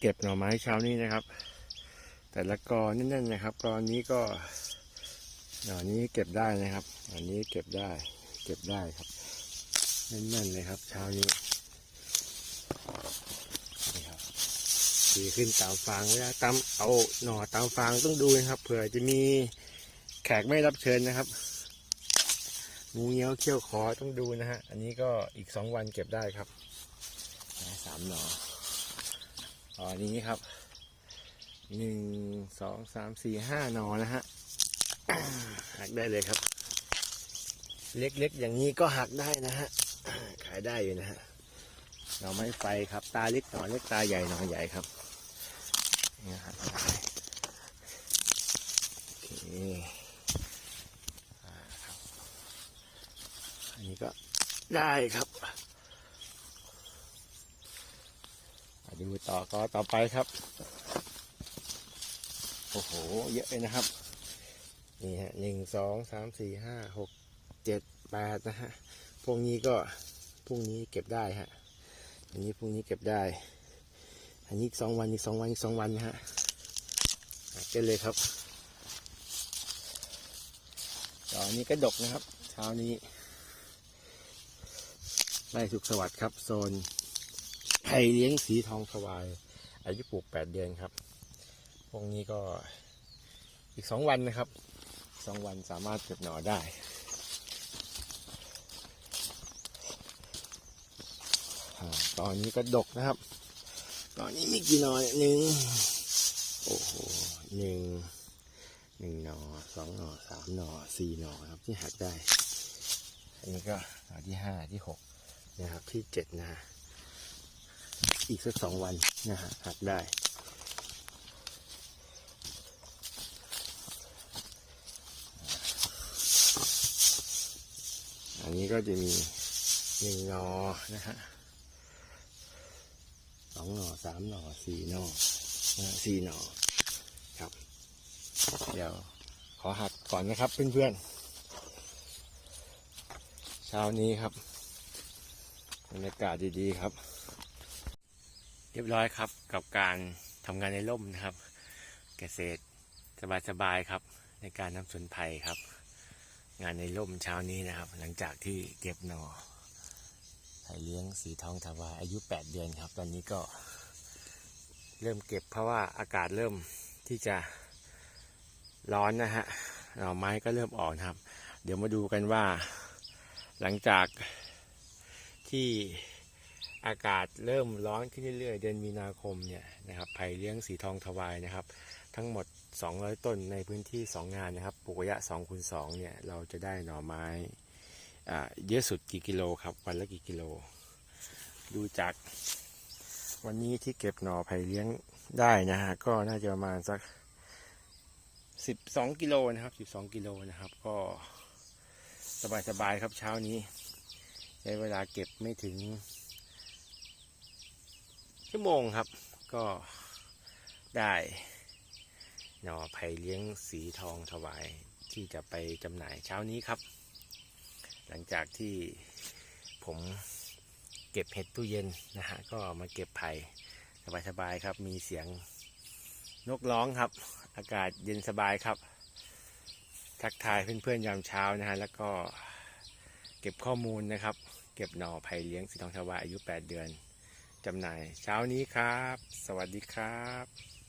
เก็บหน่อไม้เช้านี้นะครับ แต่ละกอแน่นๆนะครับกอนี้ก็หน่อนี้เก็บได้นะครับอันนี้เก็บได้ เก็บได้ครับแน่นๆเลยครับ เช้านี้นี่ครับดีขึ้นตามฟางเวลาตามเอาหน่อตามฟางต้องดูนะครับเผื่อจะมีแขกไม่รับเชิญนะครับงูเงี้ยวเขี้ยวขอต้องดูนะฮะ อันนี้ก็อีกสองวันเก็บได้ครับสามหน่อ อ๋อนี้ครับหนึ่งสองสามสี่ห้านอนะฮะหักได้เลยครับ เล็กๆอย่างนี้ก็หักได้นะฮะขายได้อยู่นะฮะหน่อไม้ไฟครับ ตาเล็กหน่อเล็กตาใหญ่หน่อใหญ่ครับนี่ครับโอเคอันนี้ก็ได้ครับมา ดูต่อก็ต่อไปครับ โอ้โห เยอะเลยนะครับ นี่ฮะหนึ่งสองสามสี่ห้าหกเจ็ดแปดนะฮะ พวกนี้ก็พรุ่งนี้เก็บได้ฮะ อันนี้พรุ่งนี้เก็บได้ อันนี้อีกสองวันอีกสองวันอีกสองวันนะฮะหักกันเลยครับตอนนี้ก็ดกนะครับ เช้านี้ไร่สุขสวัสดิ์ครับ โซน ไผ่เลี้ยงสีทองถวาย อายุปลูกแปดเดือนครับ พวกนี้ก็อีกสองวันนะครับสองวันสามารถเก็บหน่อได้ ตอนนี้ก็ดกนะครับ ตอนนี้มีกี่หน่อนหนึ่งโอ้โหหนึ่งหนึ่งหน่อสองหน่อสามหน่อสี่หน่อครับที่หักได้ อันนี้ก็หน่อที่ห้าที่หกนะครับที่เจ็ดนะฮะ อีกสักสองวันนะฮะหักได้ อันนี้ก็จะมีหนึ่งหนอนะฮะสองหนอสามหนอสี่หนอนะฮะสี่หนอครับ เดี๋ยวขอหักก่อนนะครับเพื่อนๆเช้านี้ครับบรรยากาศดีๆครับ เรียบร้อยครับกับการทำงานในร่มนะครับ เกษตรสบายๆครับ ในการทำสวนไผ่ครับ งานในร่มเช้านี้นะครับ หลังจากที่เก็บหน่อไผ่เลี้ยงสีทองทวายอายุ 8 เดือนครับ ตอนนี้ก็เริ่มเก็บเพราะว่าอากาศเริ่มที่จะร้อนนะฮะหน่อไม้ก็เริ่มออกนะครับ เดี๋ยวมาดูกันว่า หลังจากที่ อากาศเริ่มร้อนขึ้นเรื่อยๆ เดือนมีนาคมเนี่ยนะครับไผ่เลี้ยงสีทองทวายนะครับ ทั้งหมด 200 ต้นในพื้นที่ 2 งานนะครับปลูกระยะ2คูณ2เนี่ยเราจะได้หน่อไม้อ่าเยอะสุดกี่กิโลครับ วันละกี่กิโล ดูจากวันนี้ที่เก็บหน่อไผ่เลี้ยงได้นะฮะก็น่าจะประมาณสัก 12 กิโลนะครับ 12 กิโลนะครับ ก็สบายๆครับเช้านี้ใช้เวลาเก็บไม่ถึง ชั่วโมงครับ ก็ได้หน่อไผ่เลี้ยงสีทองถวายที่จะไปจำหน่ายเช้านี้ครับ หลังจากที่ผมเก็บเห็ดตู้เย็นนะฮะก็มาเก็บไผ่สบายๆครับ มีเสียงนกร้องครับ อากาศเย็นสบายครับ ทักทายเพื่อนๆยามเช้านะฮะแล้วก็เก็บข้อมูลนะครับ เก็บหน่อไผ่เลี้ยงสีทองถวายอายุ 8 เดือน จำหน่ายเช้านี้ครับ สวัสดีครับ